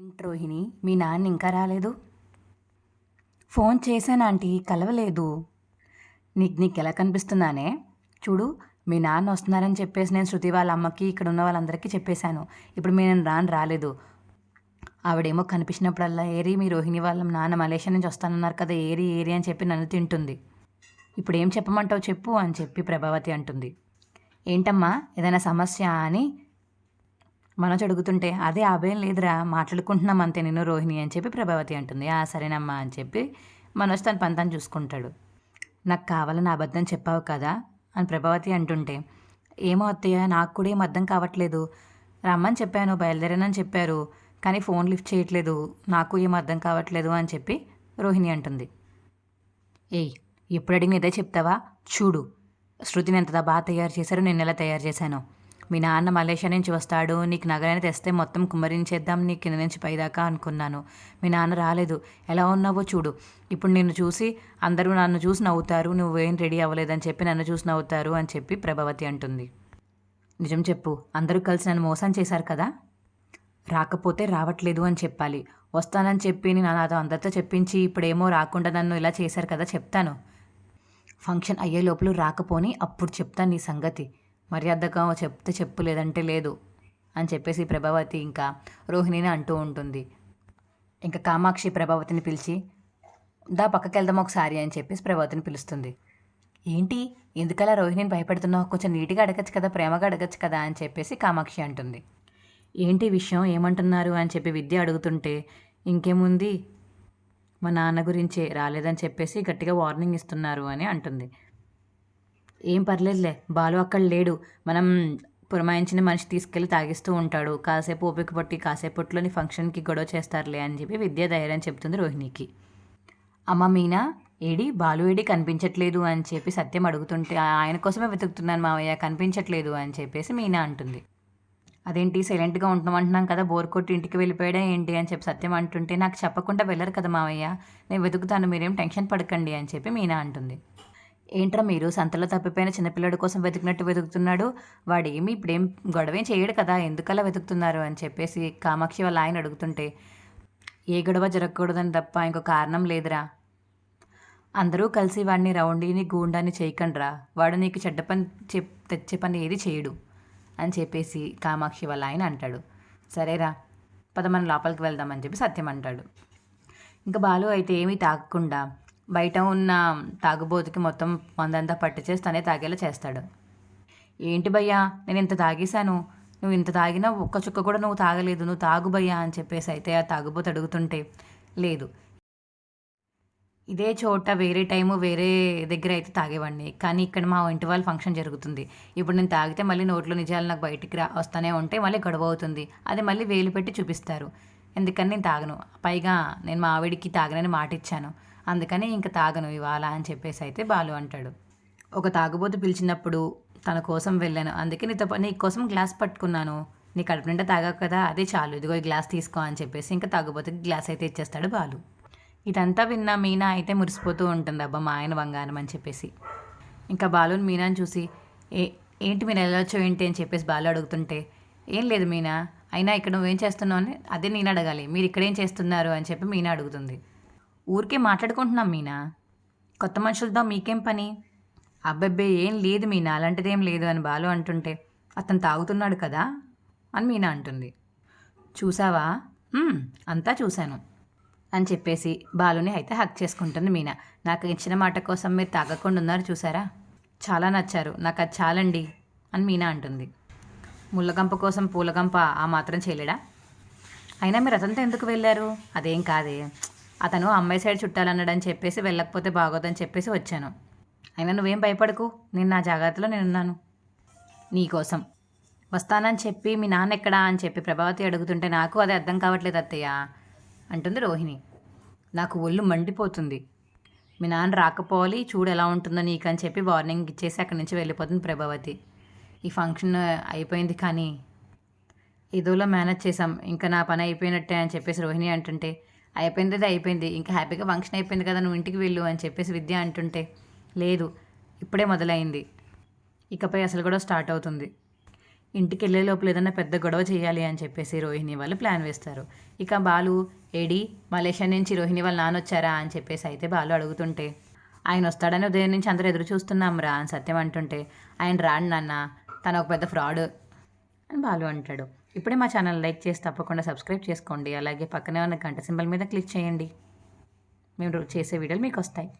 రోహిణి మీ నాన్న ఇంకా రాలేదు. ఫోన్ చేశాను ఆంటీ కలవలేదు. నీకు నీకు ఎలా కనిపిస్తున్నానే? చూడు మీ నాన్న వస్తున్నారని చెప్పేసి నేను శృతి వాళ్ళ అమ్మకి ఇక్కడ ఉన్న వాళ్ళందరికీ చెప్పేశాను. ఇప్పుడు మీ నేను రాను రాలేదు. ఆవిడేమో కనిపించినప్పుడల్లా ఏరి మీ రోహిణి వాళ్ళ నాన్న మలేషియా నుంచి వస్తానన్నారు కదా ఏరి ఏరి అని చెప్పి నన్ను తింటుంది. ఇప్పుడు ఏం చెప్పమంటావు చెప్పు అని చెప్పి ప్రభావతి అంటుంది. ఏంటమ్మా ఏదైనా సమస్య అని మనోజ్ అడుగుతుంటే అదే అభయం లేదురా మాట్లాడుకుంటున్నాం అంతే నేను రోహిణి అని చెప్పి ప్రభావతి అంటుంది. ఆ సరేనమ్మా అని చెప్పి మనోజ్ తన పని తను చూసుకుంటాడు. నాకు కావాలని అబద్ధం చెప్పావు కదా అని ప్రభావతి అంటుంటే ఏమో అత్తయ్య నాకు కూడా ఏం అర్థం కావట్లేదు. రమ్మని చెప్పాను బయలుదేరానని చెప్పారు కానీ ఫోన్ లిఫ్ట్ చేయట్లేదు నాకు ఏం అర్థం కావట్లేదు అని చెప్పి రోహిణి అంటుంది. ఏయ్ ఎప్పుడు అడిగిన ఇదే చెప్తావా? చూడు శృతిని ఎంత బాగా తయారు చేశారో నేను ఎలా తయారు చేశాను. మీ నాన్న మలేషియా నుంచి వస్తాడు నీకు నగరాన్ని తెస్తే మొత్తం కుమ్మరించేద్దాం నీ కింద నుంచి పైదాకా అనుకున్నాను. మీ నాన్న రాలేదు. ఎలా ఉన్నావో చూడు. ఇప్పుడు నిన్ను చూసి అందరూ నన్ను చూసి నవ్వుతారు. నువ్వేం రెడీ అవ్వలేదని చెప్పి నన్ను చూసి నవ్వుతారు అని చెప్పి ప్రభావతి అంటుంది. నిజం చెప్పు. అందరూ కలిసి నన్ను మోసం చేశారు కదా? రాకపోతే రావట్లేదు అని చెప్పాలి. వస్తానని చెప్పి నేను నాతో అందరితో చెప్పించి ఇప్పుడేమో రాకుండా నన్ను ఇలా చేశారు కదా చెప్తాను. ఫంక్షన్ అయ్యే లోపల రాకపోని అప్పుడు చెప్తాను నీ సంగతి. మర్యాదగా చెప్తే చెప్పు లేదంటే లేదు అని చెప్పేసి ప్రభావతి ఇంకా రోహిణిని అంటూ ఉంటుంది. ఇంకా కామాక్షి ప్రభావతిని పిలిచి దా పక్కకి వెళ్దాం ఒకసారి అని చెప్పేసి ప్రభావతిని పిలుస్తుంది. ఏంటి? ఎందుకలా రోహిణిని భయపెడుతున్నావు? కొంచెం నీట్గా అడగచ్చు కదా ప్రేమగా అడగచ్చు కదా అని చెప్పేసి కామాక్షి అంటుంది. ఏంటి విషయం? ఏమంటున్నారు? అని చెప్పి విద్య అడుగుతుంటే ఇంకేముంది? మా నాన్న గురించే రాలేదని చెప్పేసి గట్టిగా వార్నింగ్ ఇస్తున్నారు అని అంటుంది. ఏం పర్లేదులే బాలు అక్కడ లేడు. మనం పురమాయించిన మనిషి తీసుకెళ్ళి తాగిస్తూ ఉంటాడు. కాసేపు ఓపిక పట్టి కాసేపట్లోని ఫంక్షన్కి గొడవ చేస్తారులే అని చెప్పి విద్య ధైర్యం చెప్తుంది రోహిణికి. అమ్మ మీనా ఏడి బాలు ఏడి కనిపించట్లేదు అని చెప్పి సత్యం అడుగుతుంటే ఆయన కోసమే వెతుకుతున్నాను మావయ్య కనిపించట్లేదు అని చెప్పేసి మీనా అంటుంది. అదేంటి సైలెంట్గా ఉంటున్నాం కదా బోర్ కొట్టి ఇంటికి వెళ్ళిపోయాడా ఏంటి? అని చెప్పి సత్యం అంటుంటే నాకు చెప్పకుండా వెళ్ళరు కదా మావయ్య నేను వెతుకుతాను మీరేం టెన్షన్ పడకండి అని చెప్పి మీనా అంటుంది. ఏంట్రా మీరు? సంతలో తప్పిపోయిన చిన్నపిల్లడి కోసం వెతుకున్నట్టు వెతుకుతున్నాడు. వాడేమి ఇప్పుడేం గొడవేం చేయడు కదా ఎందుకలా వెతుకుతున్నారు? అని చెప్పేసి కామాక్షి వాళ్ళ ఆయన అడుగుతుంటే ఏ గొడవ జరగకూడదని తప్ప ఇంకో కారణం లేదురా. అందరూ కలిసి వాడిని రౌండీని గూండాని చేయకండ్రా. వాడు నీకు చెడ్డ పని చెప్ తెచ్చే పని ఏది చేయడు అని చెప్పేసి కామాక్షి వాళ్ళ ఆయన అంటాడు. సరేరా పద మనం లోపలికి వెళ్దామని చెప్పి సత్యం అంటాడు. ఇంకా బాలు అయితే ఏమీ తాగకుండా బయట ఉన్న తాగుబోతుకి మొత్తం మందంతా పట్టు చేసి తనే తాగేలా చేస్తాడు. ఏంటి భయ్యా నేను ఇంత తాగేశాను. నువ్వు ఇంత తాగినా ఒక్క చుక్క కూడా నువ్వు తాగలేదు. నువ్వు తాగు భయ్యా అని చెప్పేసి అయితే ఆ తాగుబోతు అడుగుతుంటే లేదు. ఇదే చోట వేరే టైము వేరే దగ్గర అయితే తాగేవాడిని. కానీ ఇక్కడ మా ఇంటి వాళ్ళ ఫంక్షన్ జరుగుతుంది. ఇప్పుడు నేను తాగితే మళ్ళీ నోట్లో నిజాలు నాకు బయటికి రా వస్తూనే ఉంటే మళ్ళీ గొడవ అవుతుంది. అది మళ్ళీ వేలు పెట్టి చూపిస్తారు. ఎందుకని నేను తాగను. పైగా నేను మా ఆవిడికి తాగనని మాట ఇచ్చాను అందుకని ఇంకా తాగను ఇవాళ అని చెప్పేసి అయితే బాలు అంటాడు. ఒక తాగుబోతు పిలిచినప్పుడు తన కోసం వెళ్ళాను. అందుకే నీతో పాటు నీ కోసం గ్లాస్ పట్టుకున్నాను. నీ కడుపు నిండా తాగావు కదా అదే చాలు. ఇదిగో ఈ గ్లాస్ తీసుకో అని చెప్పేసి ఇంకా తాగుబోతుకి గ్లాస్ అయితే ఇచ్చేస్తాడు బాలు. ఇదంతా విన్న మీనా అయితే మురిసిపోతూ ఉంటుంది. అబ్బా మా ఆయన బంగారం అని చెప్పేసి. ఇంకా బాలుని మీనాని చూసి ఏ ఏంటి మీరు వెళ్ళొచ్చు ఏంటి? అని చెప్పేసి బాలు అడుగుతుంటే ఏం లేదు మీనా అయినా ఇక్కడ నువ్వేం చేస్తున్నావు? అని అదే నేను అడగాలి. మీరు ఇక్కడ ఏం చేస్తున్నారు? అని చెప్పి మీనా అడుగుతుంది. ఊరికే మాట్లాడుకుంటున్నాం మీనా? కొత్త మనుషులతో మీకేం పని? అబ్బబ్బే ఏం లేదు మీనా అలాంటిది ఏం లేదు అని బాలు అంటుంటే అతను తాగుతున్నాడు కదా అని మీనా అంటుంది. చూసావా? అంతా చూశాను అని చెప్పేసి బాలుని అయితే హక్ చేసుకుంటుంది మీనా. నాకు ఇచ్చిన మాట కోసం మీరు తాగకుండా ఉన్నారు చూసారా? చాలా నచ్చారు. నాకు అది చాలండి అని మీనా అంటుంది. ముళ్ళగంప కోసం పూలగంప ఆ మాత్రం చేయలేడా? అయినా మీరు అతనితో ఎందుకు వెళ్ళారు? అదేం కాదే. అతను అమ్మాయి సైడ్ చుట్టాలన్నాడని చెప్పేసి వెళ్ళకపోతే బాగోదని చెప్పేసి వచ్చాను. అయినా నువ్వేం భయపడకు నేను నా జాగ్రత్తలో నేనున్నాను. నీకోసం వస్తానని చెప్పి మీ నాన్న ఎక్కడా అని చెప్పి ప్రభావతి అడుగుతుంటే నాకు అది అర్థం కావట్లేదు అత్తయ్య అంటుంది రోహిణి. నాకు ఒళ్ళు మండిపోతుంది. మీ నాన్న రాకపోవాలి చూడు ఎలా ఉంటుందో నీకు అని చెప్పి వార్నింగ్ ఇచ్చేసి అక్కడి నుంచి వెళ్ళిపోతుంది ప్రభావతి. ఈ ఫంక్షన్ అయిపోయింది కానీ ఏదోలో మేనేజ్ చేసాం ఇంకా నా పని అయిపోయినట్టే అని చెప్పేసి రోహిణి అంటుంటే అయిపోయింది అది అయిపోయింది. ఇంకా హ్యాపీగా ఫంక్షన్ అయిపోయింది కదా నువ్వు ఇంటికి వెళ్ళు అని చెప్పేసి విద్య అంటుంటే లేదు ఇప్పుడే మొదలైంది. ఇకపై అసలు కూడా స్టార్ట్ అవుతుంది. ఇంటికి వెళ్ళే లోపల ఏదైనా పెద్ద గొడవ చేయాలి అని చెప్పేసి రోహిణి వాళ్ళు ప్లాన్ వేస్తారు. ఇక బాలు ఏడి మలేషియా నుంచి రోహిణి వాళ్ళు నాన్న వచ్చారా అని చెప్పేసి అయితే బాలు అడుగుతుంటే ఆయన వస్తాడని ఉదయం నుంచి అందరూ ఎదురు చూస్తున్నాం రా అని సత్యం అంటుంటే ఆయన రాడు నాన్న తను ఒక పెద్ద ఫ్రాడ్ అని బాలు అంటాడు. ఇప్పుడే మా ఛానల్ లైక్ చేసి తప్పకుండా సబ్స్క్రైబ్ చేసుకోండి. అలాగే పక్కనే ఉన్న గంట సింబల్ మీద క్లిక్ చేయండి. మేము చేసే వీడియోలు మీకు వస్తాయి.